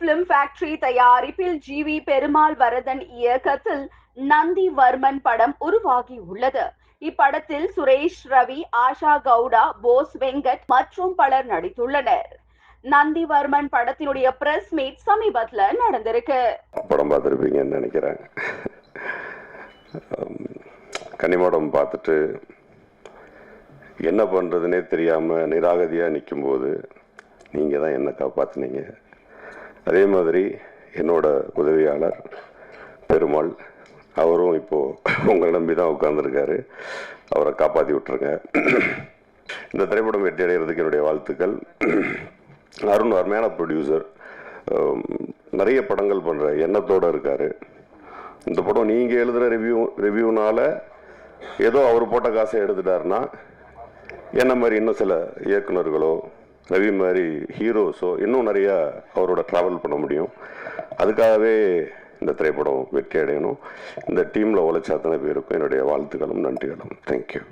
Film factory தயாரிப்பில் G we Perumal Varadhan இயக்கத்தில் நந்தி வர்மன் படம் உருவாகி உள்ளது இப்படத்தில் சுரேஷ் ரவி ஆஷா கவுடா போஸ் வெங்கட் மற்றும் பலர் நடித்துள்ளனர். நந்திவர்மன் படத்தினுடைய பிரஸ் மீட் சமீபத்துல நடந்திருக்கு. படம் பார்த்துருப்பீங்கன்னு நினைக்கிறேன். உம், பார்த்துட்டு என்ன பண்ணுறதுனே தெரியாமல் நிராகதியாக நிற்கும்போது நீங்கள் தான் என்ன காப்பாற்றினீங்க அதே மாதிரி என்னோட உதவியாளர் பெருமாள் அவரும் இப்போது உங்களை நம்பி தான் உட்காந்துருக்காரு அவரை காப்பாற்றி விட்டுருங்க. இந்த திரைப்படம் வெற்றி அடைகிறதுக்கு என்னுடைய வாழ்த்துக்கள். அருண் அருமையான ப்ரொடியூசர் நிறைய படங்கள் பண்ணுற எண்ணத்தோடு இருக்கார். இந்த படம் நீங்கள் எழுதுகிற ரிவ்யூ ரிவ்யூனால் ஏதோ அவர் போட்ட காசை எடுத்துட்டாருன்னா என்ன மாதிரி இன்னும் சில இயக்குனர்களோ ரவி மாதிரி ஹீரோஸோ இன்னும் நிறையா அவரோட ட்ராவல் பண்ண முடியும். அதுக்காகவே இந்த திரைப்படம் வெற்றி அடையணும். இந்த டீமில் உழைச்ச பேருக்கும் என்னுடைய வாழ்த்துக்களும் நன்றிகளும். தேங்க்யூ